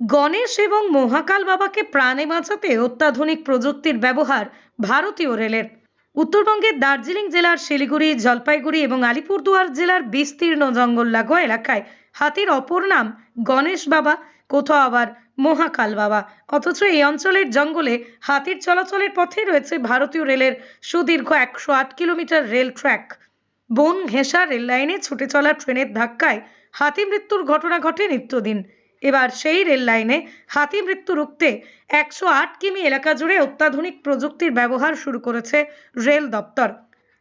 গণেশ এবং মহাকাল বাবাকে প্রাণে বাঁচাতে অত্যাধুনিক প্রযুক্তির ব্যবহার ভারতীয় রেলের। উত্তরবঙ্গের দার্জিলিং জেলার শিলিগুড়ি, জলপাইগুড়ি এবং আলিপুরদুয়ার জেলার বিস্তীর্ণ জঙ্গল লাগোয়া এলাকায় হাতির অপর নাম গণেশ বাবা, কোথাও আবার মহাকাল বাবা। অথচ এই অঞ্চলের জঙ্গলে হাতির চলাচলের পথে রয়েছে ভারতীয় রেলের সুদীর্ঘ একশো আট কিলোমিটার রেল ট্র্যাক। বন ঘেঁষা রেল লাইনে ছুটে চলা ট্রেনের ধাক্কায় হাতি মৃত্যুর ঘটনা ঘটে নিত্যদিন। এবার সেই রেল লাইনে হাতি মৃত্যু রুখতে একশো আট কিমি এলাকা জুড়ে অত্যাধুনিক প্রযুক্তির ব্যবহার শুরু করেছে রেল দপ্তর।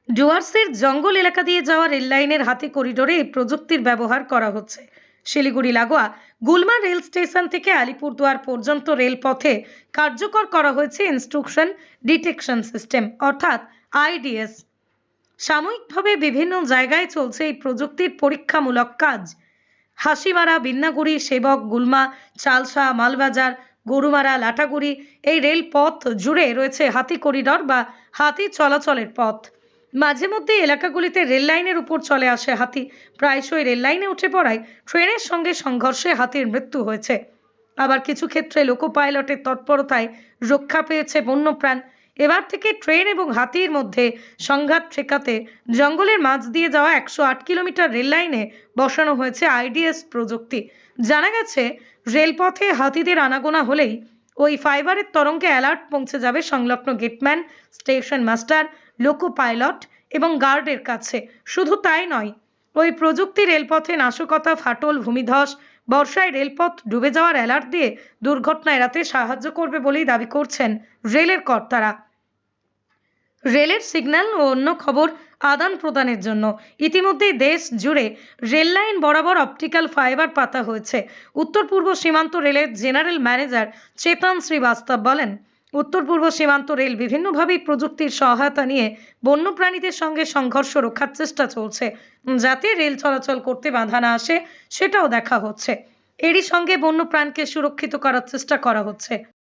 ডুয়ার্সের জঙ্গল এলাকা দিয়ে যাওয়া রেল লাইনের হাতি করিডোরে এই প্রযুক্তির ব্যবহার করা হচ্ছে। শিলিগুড়ি, লাগোয়া গুলমা রেল স্টেশন থেকে আলিপুরদুয়ার পর্যন্ত রেলপথে কার্যকর করা হয়েছে ইনস্ট্রাকশন ডিটেকশন সিস্টেম, অর্থাৎ আইডিএস সাময়িকভাবে বিভিন্ন জায়গায় চলছে এই প্রযুক্তির পরীক্ষামূলক কাজ। হাসিমারা, বিন্নাগুড়ি, সেবক, গুলমা, চালসা, মালবাজার, গরুমারা, লাটাগুড়ি, এই রেলপথ জুড়ে রয়েছে হাতি করিডর বা হাতি চলাচলের পথ। মাঝে মধ্যে এলাকাগুলিতে রেল লাইনের উপর চলে আসে হাতি। প্রায়শই রেল লাইনে উঠে পড়ায় ট্রেনের সঙ্গে সংঘর্ষে হাতির মৃত্যু হয়েছে। আবার কিছু ক্ষেত্রে লোকো পাইলটের তৎপরতায় রক্ষা পেয়েছে বন্যপ্রাণ। এবার থেকে ট্রেন এবং হাতির মধ্যে সংঘাত ঠেকাতে জঙ্গলের মাঝ দিয়ে যাওয়া একশো আট কিলোমিটার রেল লাইনে বসানো হয়েছে আইডিএস প্রযুক্তি। জানা গেছে, রেলপথে হাতিদের আনাগোনা হলেই ওই ফাইবারের তরঙ্গে অ্যালার্ট পৌঁছে যাবে সংলগ্ন gateman, station master, loco pilot এবং গার্ডের কাছে। শুধু তাই নয়, ওই প্রযুক্তি রেলপথে নাশকতা, ফাটল, ভূমিধস, বর্ষায় রেলপথ ডুবে যাওয়ার অ্যালার্ট দিয়ে দুর্ঘটনা এড়াতে সাহায্য করবে বলেই দাবি করছেন রেলের কর্তারা। রেলের সিগন্যাল ও অন্য খবর আদান প্রদানের জন্য। ইতিমধ্যেই দেশ জুড়ে রেল লাইন বরাবর অপটিক্যাল ফাইবার পাতা হয়েছে। উত্তর পূর্ব সীমান্ত রেলের জেনারেল ম্যানেজার চেতন শ্রীবাস্তব বলেন, উত্তর পূর্ব সীমান্ত রেল বিভিন্নভাবেই প্রযুক্তির সহায়তা নিয়ে বন্যপ্রাণীদের সঙ্গে সংঘর্ষ রক্ষার চেষ্টা চলছে। যাতে রেল চলাচল করতে বাধা না আসে, সেটাও দেখা হচ্ছে। এরই সঙ্গে বন্যপ্রাণকে সুরক্ষিত করার চেষ্টা করা হচ্ছে।